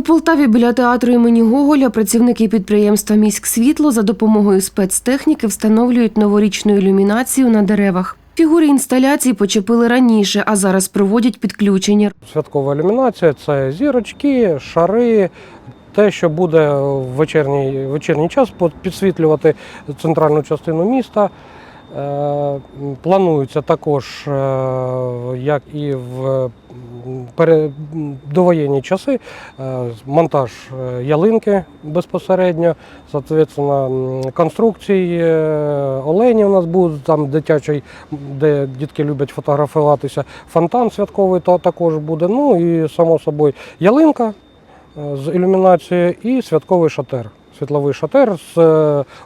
У Полтаві біля театру імені Гоголя працівники підприємства «Міськсвітло» за допомогою спецтехніки встановлюють новорічну ілюмінацію на деревах. Фігури інсталяції почепили раніше, а зараз проводять підключення. Святкова ілюмінація це зірочки, шари. Те, що буде в вечірній, вечірній час підсвітлювати центральну частину міста. Е, Планується також, е, як і в довоєнні часи, е, монтаж ялинки безпосередньо, соответственно, конструкції оленів у нас будуть, там дитячий, де дітки люблять фотографуватися, фонтан святковий та- також буде. Ну і само собою ялинка з ілюмінацією і святковий шатер. Світловий шатер з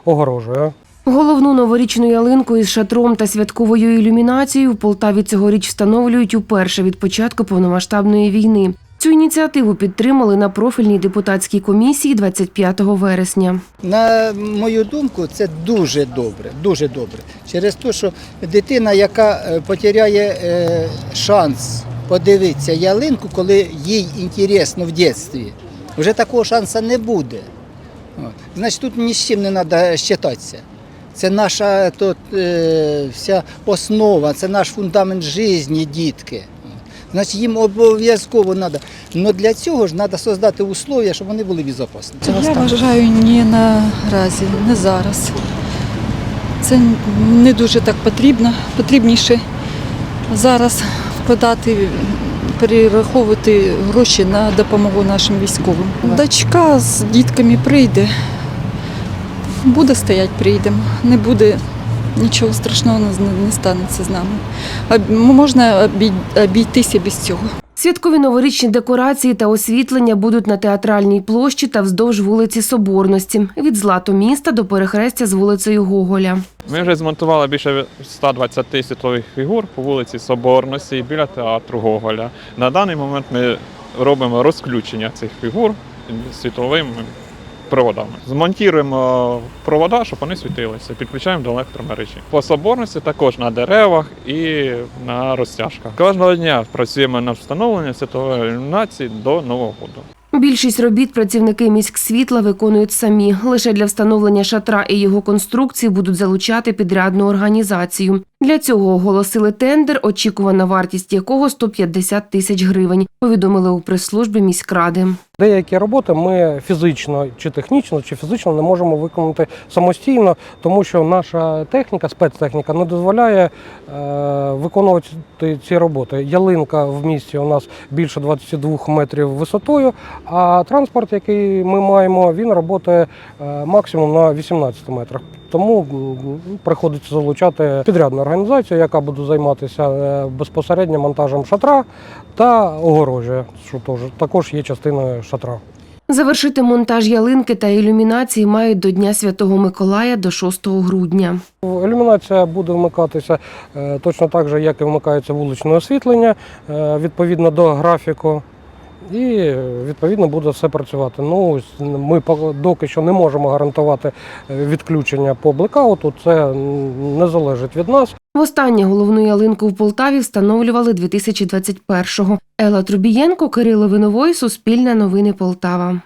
огорожею. Головну новорічну ялинку із шатром та святковою ілюмінацією в Полтаві цьогоріч встановлюють уперше від початку повномасштабної війни. Цю ініціативу підтримали на профільній депутатській комісії 25 вересня. На мою думку, це дуже добре, дуже добре. Через те, що дитина, яка е, потеряє е, шанс подивитися ялинку, коли їй інтересно в дитинстві, вже такого шансу не буде. Значить, тут ні з чим не треба щитатися. Це наша тут, е, вся основа, це наш фундамент життя, дітки. Значить, їм обов'язково треба. Але для цього ж треба створити умови, щоб вони були безпечні. Я вважаю, ні наразі, не зараз. Це не дуже так потрібно. Потрібніше зараз вкладати, перераховувати гроші на допомогу нашим військовим. Дочка з дітками прийде, буде стояти, прийдемо. Не буде нічого страшного не, не станеться з нами. Можна обій- обійтися без цього. Святкові новорічні декорації та освітлення будуть на театральній площі та вздовж вулиці Соборності від Златоміста до перехрестя з вулицею Гоголя. Ми вже змонтували більше 120 світлових фігур по вулиці Соборності біля театру Гоголя. На даний момент ми робимо розключення цих фігур світловими проводами. Змонтуємо провода, щоб вони світилися, підключаємо до електромережі. По соборності також на деревах і на розтяжках. Кожного дня працюємо на встановлення світової ілюмінації до Нового року. Більшість робіт працівники міськсвітла виконують самі. Лише для встановлення шатра і його конструкції будуть залучати підрядну організацію. Для цього оголосили тендер, очікувана вартість якого 150 тисяч гривень. Повідомили у прес-службі міськради. Деякі роботи ми фізично чи технічно, чи фізично не можемо виконати самостійно, тому що наша техніка, спецтехніка, не дозволяє е, виконувати ці роботи. Ялинка в місті у нас більше 22 метрів висотою, а транспорт, який ми маємо, він працює е, максимум на 18 метрах. Тому приходиться залучати підрядну організацію, яка буде займатися е, безпосередньо монтажем шатра та огорожі, що також є частиною шатра. Завершити монтаж ялинки та ілюмінації мають до Дня Святого Миколая до 6 грудня. Ілюмінація буде вмикатися е, точно так же, як і вмикається вуличне освітлення відповідно до графіку. І відповідно буде все працювати. Ну ми доки що не можемо гарантувати е, відключення по блекауту. Це не залежить від нас. Востаннє головну ялинку в Полтаві встановлювали 2021-го. Ела Трубієнко, Кирило Виновой, Суспільне новини Полтава.